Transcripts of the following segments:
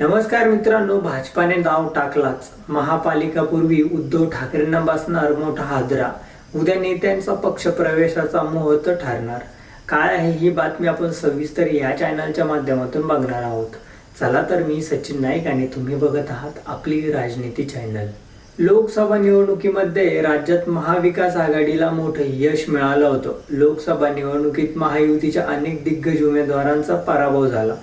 नमस्कार मित्रांनो भाजपाने गाव टाकलाच. महापालिकापूर्वी उद्धव ठाकरेंना बसणार मोठा हादरा. उद्या नेत्यांचा पक्ष प्रवेशाचा मुहूर्त ठरणार. काय आहे ही बातमी आपण सविस्तर या चॅनलच्या माध्यमातून बघणार आहोत. चला तर मी सचिन नाईक आणि तुम्ही बघत आहात आपली राजनीती चॅनल लोकसभा निवडणुकीमध्ये राज्यात महाविकास आघाडीला मोठं यश मिळालं होतं. लोकसभा निवडणुकीत महायुतीच्या अनेक दिग्गज उमेदवारांचा पराभव झाला.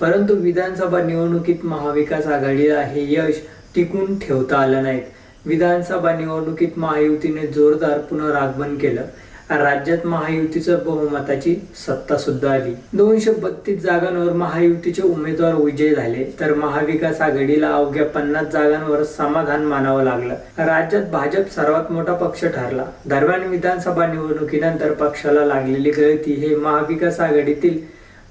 परंतु विधानसभा निवडणुकीत महाविकास आघाडीला हे यश टिकून ठेवता आलं नाही विधानसभा निवडणुकीत महायुतीने जोरदार पुनरागमन केलं. राज्यात महायुतीचं बहुमताची सत्ता सुद्धा आली. दोनशे बत्तीस जागांवर महायुतीचे उमेदवार विजयी झाले तर महाविकास आघाडीला अवघ्या पन्नास जागांवर समाधान मानावं लागलं. राज्यात भाजप सर्वात मोठा पक्ष ठरला. दरम्यान विधानसभा निवडणुकीनंतर पक्षाला लागलेली गळती हे महाविकास आघाडीतील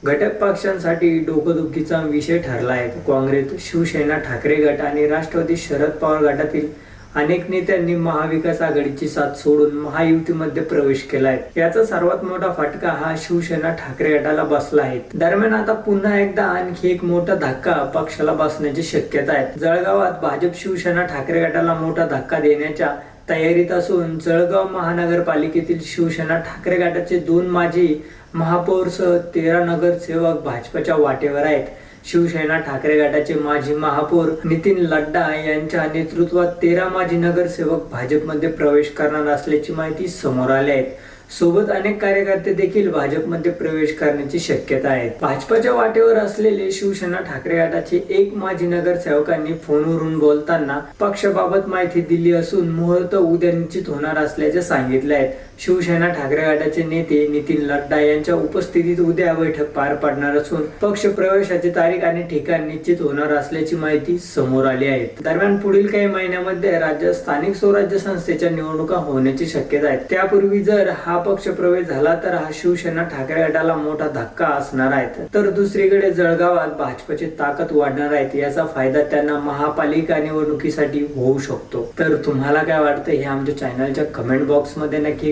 घटक पक्षांसाठी डोकदुखीचा विषय ठरला आहे काँग्रेस शिवसेना ठाकरे गट आणि राष्ट्रवादी शरद पवार गटातील अनेक नेत्यांनी महाविकास आघाडीची साथ सोडून महायुतीमध्ये प्रवेश केला आहे याचा सर्वात मोठा फटका हा शिवसेना ठाकरे गटाला बसला आहे. दरम्यान आता पुन्हा एकदा आणखी एक मोठा धक्का पक्षाला बसण्याची शक्यता आहे. जळगावात भाजप शिवसेना ठाकरे गटाला मोठा धक्का देण्याच्या तयारीत असून जळगाव महानगरपालिकेतील शिवसेना ठाकरे गटाचे दोन माजी महापौरसह तेरा नगरसेवक भाजपच्या वाटेवर आहेत. शिवसेना ठाकरे गटाचे माजी महापौर नितीन लड्डा यांच्या नेतृत्वात तेरा माजी नगरसेवक भाजपमध्ये प्रवेश करणार असल्याची माहिती समोर आली आहे. सोबत अनेक कार्यकर्ते देखील भाजपमध्ये प्रवेश करण्याची शक्यता आहे. भाजपाच्या वाटेवर असलेले शिवसेना ठाकरे गटाचे एक माजी नगरसेवकांनी फोनवरून बोलताना पक्षाबाबत माहिती दिली असून मुहूर्त उद्या निश्चित होणार असल्याचे सांगितले आहे शिवसेना ठाकरे गटाचे नेते नितीन लड्डा यांच्या उपस्थितीत उद्या बैठक पार पडणार असून पक्ष प्रवेशाची तारीख आणि ठिकाण निश्चित होणार असल्याची माहिती समोर आली आहे. दरम्यान पुढील काही महिन्यामध्ये राज्यात स्थानिक स्वराज्य संस्थेच्या निवडणुका होण्याची शक्यता आहे. त्यापूर्वी जर हा पक्ष प्रवेश झाला तर हा शिवसेना ठाकरे गटाला मोठा धक्का असणार आहे. तर दुसरीकडे जळगावात भाजपची ताकद वाढणार आहे याचा फायदा त्यांना महापालिका निवडणुकीसाठी होऊ शकतो. तर तुम्हाला काय वाटतं हे आमच्या चॅनलच्या कमेंट बॉक्समध्ये नक्की